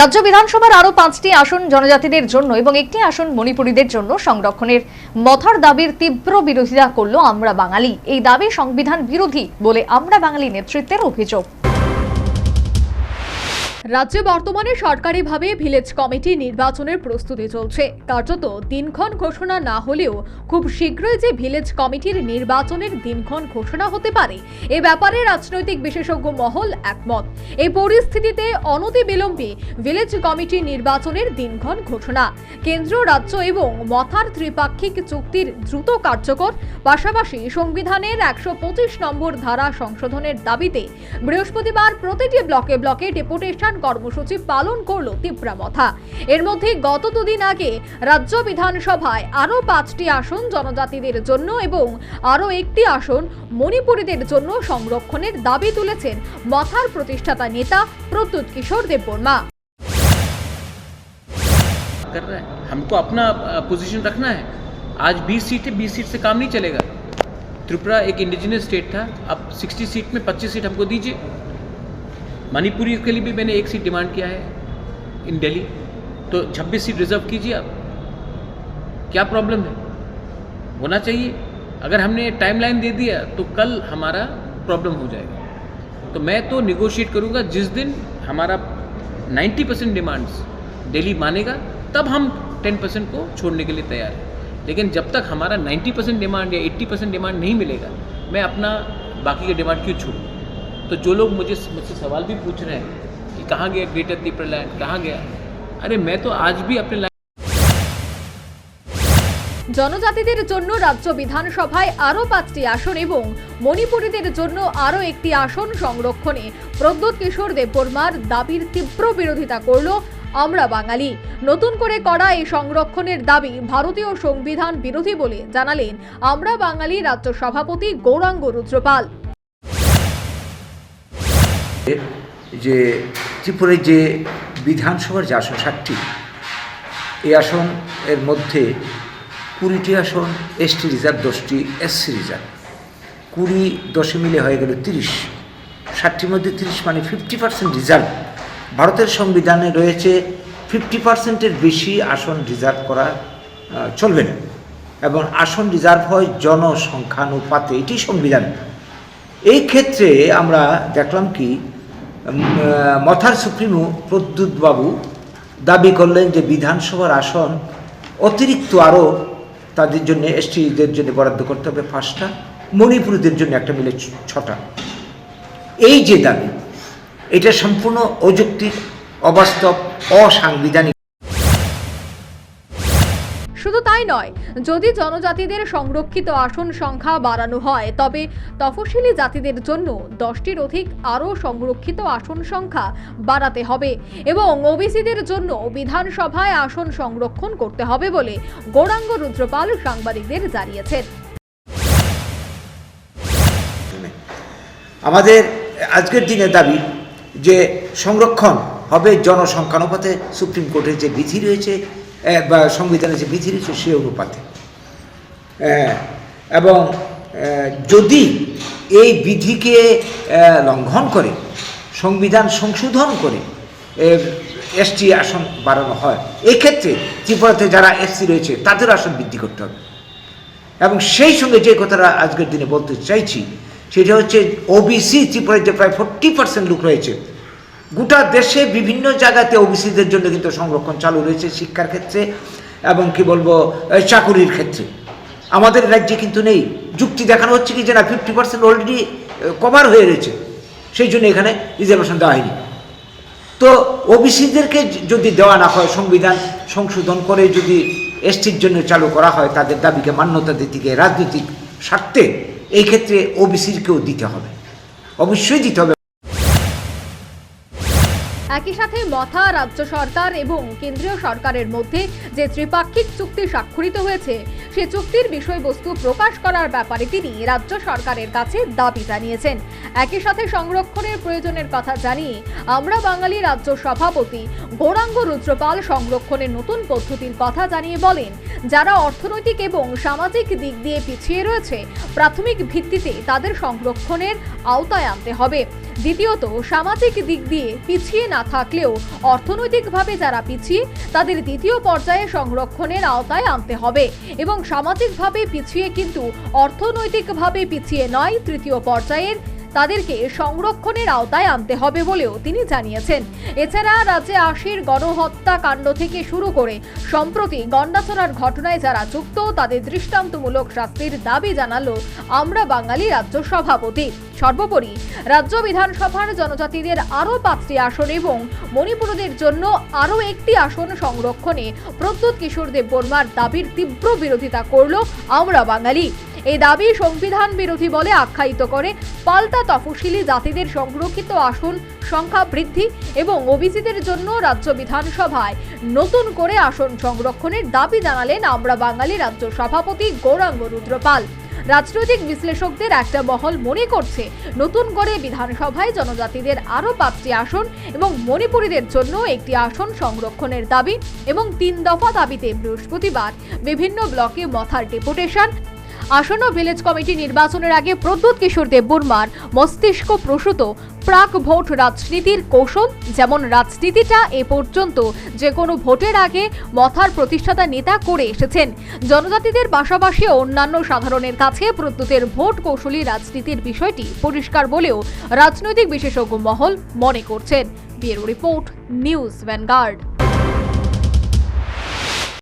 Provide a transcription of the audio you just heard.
রাজ্য বিধানসভার আরও পাঁচটি আসন জনজাতিদের জন্য এবং একটি আসন মণিপুরীদের জন্য সংরক্ষণের মথার দাবির তীব্র বিরোধিতা করল আমরা বাঙালি। এই দাবি সংবিধান বিরোধী বলে আমরা বাঙালি নেতৃত্বের অভিযোগ। রাজ্যে বর্তমানে সরকারিভাবে ভিলেজ কমিটি নির্বাচনের প্রস্তুতি চলছে। কার্যত দিনক্ষণ ঘোষণা না হলেও খুব শীঘ্রই যে ভিলেজ কমিটির নির্বাচনের দিনক্ষণ ঘোষণা হতে পারে, এ ব্যাপারে রাজনৈতিক বিশেষজ্ঞ মহল একমত। এই পরিস্থিতিতে অনতিবিলম্বে ভিলেজ কমিটি নির্বাচনের দিনক্ষণ ঘোষণা। কেন্দ্র, রাজ্য এবং মথার ত্রিপাক্ষিক চুক্তির দ্রুত কার্যকর, পাশাপাশি সংবিধানের একশো পঁচিশ নম্বর ধারা সংশোধনের দাবিতে বৃহস্পতিবার প্রতিটি ব্লকে ব্লকে ডেপুটেশন কর্মসূচি পালন করল তীব্রামথা এর মধ্যে গত দুদিন আগে রাজ্য বিধানসভায় আরও পাঁচটি আসন জনজাতিদের জন্য এবং আরও একটি আসন মণিপুরীদের জন্য সংরক্ষণের দাবি তুলেছেন মথার প্রতিষ্ঠাতা নেতা প্রদ্যুৎ কিশোর দেববর্মা कर रहा है हमको अपना पोजीशन रखना है आज 20 सीट है 20 सीट से काम नहीं चलेगा त्रिपुरा एक इंडिजिनस स्टेट था अब 60 सीट में 25 सीट हमको दीजिए मणिपुरी के लिए भी मैंने एक सीट डिमांड किया है इन दिल्ली तो 26 सीट रिज़र्व कीजिए आप। क्या प्रॉब्लम है? होना चाहिए। अगर हमने टाइमलाइन दे दिया तो कल हमारा प्रॉब्लम हो जाएगा। तो मैं तो निगोशिएट करूँगा, जिस दिन हमारा 90 परसेंट डिमांड्स दिल्ली मानेगा, तब हम 10 परसेंट को छोड़ने के लिए तैयार हैं। लेकिन जब तक हमारा 90 परसेंट डिमांड या 80 परसेंट डिमांड नहीं मिलेगा, मैं अपना बाकी का डिमांड क्यों छोड़ूँ? तो जो लोग मुझे मुझसे सवाल भी पूछ रहे हैं कि कहाँ गया ग्रेटर त्रिपुरा लैंड कहाँ गया अरे मैं तो आज भी अपने জনজাতিদের জন্য রাজ্য বিধানসভায় আরও পাঁচটি আসন এবং মণিপুরীদের জন্য আরও একটি আসন সংরক্ষণে প্রদ্যোৎ কিশোর দেববর্মার দাবির তীব্র বিরোধিতা করল আমরা বাঙালি নতুন করে করা এই সংরক্ষণের দাবি ভারতীয় সংবিধান বিরোধী বলে জানালেন আমরা বাঙালি রাজ্য সভাপতি গৌরাঙ্গ রুদ্রপাল যে ত্রিপুরায় যে বিধানসভার যে আসন ষাটটি এই আসন এর মধ্যে কুড়িটি আসন এসটি রিজার্ভ দশটি এসসি রিজার্ভ কুড়ি দশে মিলে হয়ে গেল তিরিশ। ষাটটির মধ্যে তিরিশ মানে ফিফটি পার্সেন্ট রিজার্ভ ভারতের সংবিধানে রয়েছে ফিফটি পার্সেন্টের বেশি আসন রিজার্ভ করা চলবে না। এবং আসন রিজার্ভ হয় জনসংখ্যানুপাতে। এটি সংবিধান। এই ক্ষেত্রে আমরা দেখলাম কি মথার সুপ্রিমো প্রদ্যুৎবাবু দাবি করলেন যে বিধানসভার আসন অতিরিক্ত আরও তাদের জন্য এসটিদের জন্য বরাদ্দ করতে হবে পাঁচটা, মণিপুরীদের জন্য একটা মিলে ছটা। এই যে দাবি, এটা সম্পূর্ণ অযৌক্তিক, অবাস্তব, অসাংবিধানিক। তাই নয়। যদি জনজাতিদের সংরক্ষিত আসন সংখ্যা বাড়ানো হয়, তবে তফসিলি জাতিদের জন্য দশটির অধিক আরও সংরক্ষিত আসন সংখ্যা বাড়াতে হবে এবং ওবিসিদের জন্য বিধানসভায় আসন সংরক্ষণ করতে হবে বলে গৌরাঙ্গ রুদ্রপাল সাংবাদিকদের জানিয়েছেন। আমাদের আজকের দিনে দাবি যে সংরক্ষণ হবে জনসংখ্যানুপাতে সুপ্রিম কোর্টের যে বিধি রয়েছে বা সংবিধানে যে বিধি রয়েছে সে অনুপাতে। এ, এবং যদি এই বিধিকে লঙ্ঘন করে সংবিধান সংশোধন করে এসটি আসন বাড়ানো হয় এক্ষেত্রে ত্রিপুরাতে যারা এসসি রয়েছে তাদের আসন বৃদ্ধি করতে হবে। এবং সেই সঙ্গে যে কথাটা আজকের দিনে বলতে চাইছি সেটা হচ্ছে ওবিসি ত্রিপুরায় যে প্রায় ফোর্টি পার্সেন্ট লোক রয়েছে গোটা দেশে বিভিন্ন জায়গাতে ওবিসিদের জন্য কিন্তু সংরক্ষণ চালু রয়েছে শিক্ষার ক্ষেত্রে এবং কি বলব চাকুরির ক্ষেত্রে। আমাদের রাজ্যে কিন্তু নেই। যুক্তি দেখানো হচ্ছে কি যে না ফিফটি পার্সেন্ট অলরেডি কভার হয়ে রয়েছে। সেই জন্য এখানে রিজার্ভেশন দেওয়া হয়নি। তো ওবিসিদেরকে যদি দেওয়া না হয়, সংবিধান সংশোধন করে যদি এসটির জন্য চালু করা হয়, তাদের দাবিকে মান্যতা দিতে গিয়ে রাজনৈতিক স্বার্থে, এই ক্ষেত্রে ওবিসিকেও দিতে হবে। অবশ্যই দিতে হবে। একই সাথে মথা রাজ্য সরকার এবং কেন্দ্রীয় সরকারের মধ্যে যে ত্রিপাক্ষিক চুক্তি স্বাক্ষরিত হয়েছে, সে চুক্তির বিষয়বস্তু প্রকাশ করার ব্যাপারে তিনি রাজ্য সরকারের কাছে দাবি জানিয়েছেন। একই সাথে সংরক্ষণের প্রয়োজনের কথা জানিয়ে আমরা বাঙালি রাজ্য সভাপতি গৌরাঙ্গ রুদ্রপাল সংরক্ষণের নতুন পদ্ধতির কথা জানিয়ে বলেন, যারা অর্থনৈতিক এবং সামাজিক দিক দিয়ে পিছিয়ে রয়েছে, প্রাথমিক ভিত্তিতে তাদের সংরক্ষণের আওতায় আনতে হবে। দ্বিতীয়ত, সামাজিক দিক দিয়ে পিছিয়ে না থাকলেও অর্থনৈতিকভাবে যারা পিছিয়ে, তাদের দ্বিতীয় পর্যায়ে সংরক্ষণের আওতায় আনতে হবে। এবং সামাজিকভাবে পিছিয়ে কিন্তু অর্থনৈতিকভাবে পিছিয়ে নয়, তৃতীয় পর্যায়ের তাদেরকে সংরক্ষণের আওতায় আনতে হবে বলেও তিনি জানিয়েছেন। এছাড়া রাজ্যে আশির গণহত্যা কাণ্ড থেকে শুরু করে সম্প্রতি গন্ডাছড়ার ঘটনায় যারা যুক্ত, তাদের দৃষ্টান্তমূলক শাস্তির দাবি জানালো আমরা বাঙালি রাজ্য সভাপতি। সর্বোপরি রাজ্য বিধানসভার জনজাতিদের আরও পাঁচটি আসন এবং মণিপুরদের জন্য আরও একটি আসন সংরক্ষণে প্রদ্যুৎ কিশোর দেববর্মার দাবির তীব্র বিরোধিতা করল আমরা বাঙালি। এই দাবি সংবিধান বিরোধী বলে আখ্যায়িত করে। পাল্টা তফসিলি জাতিদের সংরক্ষিত আসন, সংখ্যা বৃদ্ধি এবং ওবিসিদের জন্য রাজ্য বিধানসভায় নতুন করে আসন সংরক্ষণের দাবি জানালেন আমরা বাঙালি রাজ্য সভাপতি গৌরাঙ্গ রুদ্রপাল। রাজনৈতিক বিশ্লেষকদের একটা মহল মনে করছে, নতুন করে বিধানসভায় জনজাতিদের আরও পাঁচটি আসন এবং মণিপুরীদের জন্য একটি আসন সংরক্ষণের দাবি এবং তিন দফা দাবিতে বৃহস্পতিবার বিভিন্ন ব্লকে মথার ডেপুটেশন আসন্ন ভিলেজ কমিটি নির্বাচনের আগে প্রদ্যুৎ কিশোর দেববর্মার মস্তিষ্ক প্রসূত প্রাক ভোট রাজনীতির কৌশল, যেমন রাজনীতিটা এ পর্যন্ত যে কোনো ভোটের আগে মথার প্রতিষ্ঠাতা নেতা করে এসেছেন। জনজাতিদের পাশাপাশি অন্যান্য সাধারণের কাছে প্রদ্যুতের ভোট কৌশলী রাজনীতির বিষয়টি পরিষ্কার বলেও রাজনৈতিক বিশেষজ্ঞ মহল মনে করছেন। Bureau report, news Vanguard.